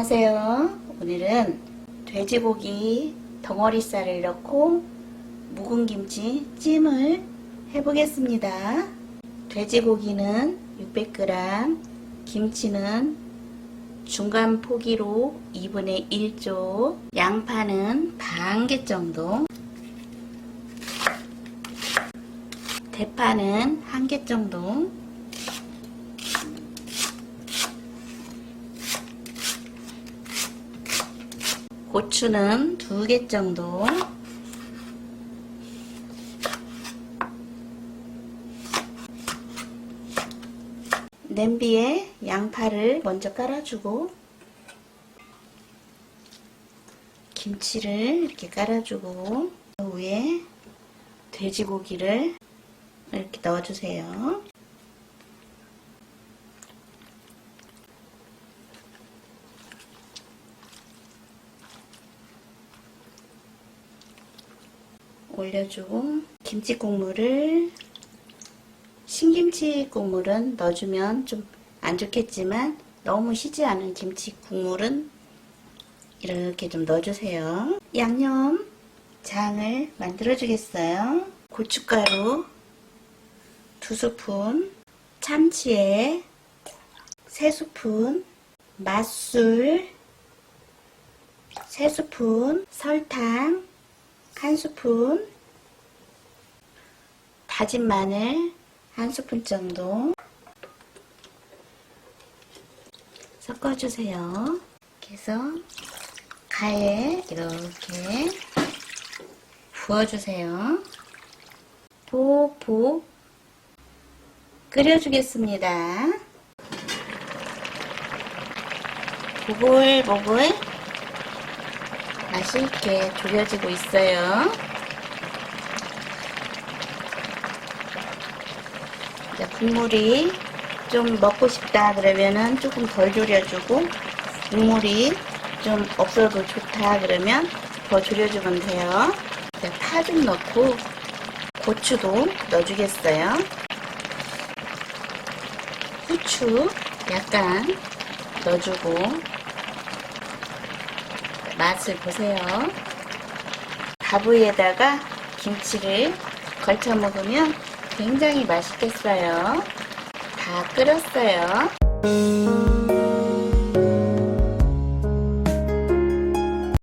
안녕하세요. 오늘은 돼지고기 덩어리살을 넣고 묵은 김치 찜을 해보겠습니다. 돼지고기는 600g, 김치는 중간 포기로 2분의 1조, 양파는 반 개 정도, 대파는 한 개 정도, 고추는 두 개 정도 냄비에 양파를 먼저 깔아주고 김치를 이렇게 깔아주고 그 위에 돼지고기를 이렇게 넣어주세요. 올려주고 김치 국물을 신김치 국물은 넣어주면 좀 안 좋겠지만 너무 시지 않은 김치 국물은 이렇게 좀 넣어주세요. 양념 장을 만들어 주겠어요. 고춧가루 두 스푼, 참치에 세 스푼, 맛술 세 스푼, 설탕 한 스푼, 다진 마늘 한 스푼 정도 섞어주세요. 그래서 가에 이렇게 부어주세요. 보보 끓여주겠습니다. 보글보글 맛있게 졸여지고 있어요. 이제 국물이 좀 먹고 싶다 그러면은 조금 덜 졸여주고 국물이 좀 없어도 좋다 그러면 더 졸여주면 돼요. 파 좀 넣고 고추도 넣어주겠어요. 후추 약간 넣어주고 맛을 보세요. 밥 위에다가 김치를 걸쳐 먹으면 굉장히 맛있겠어요. 다 끓였어요.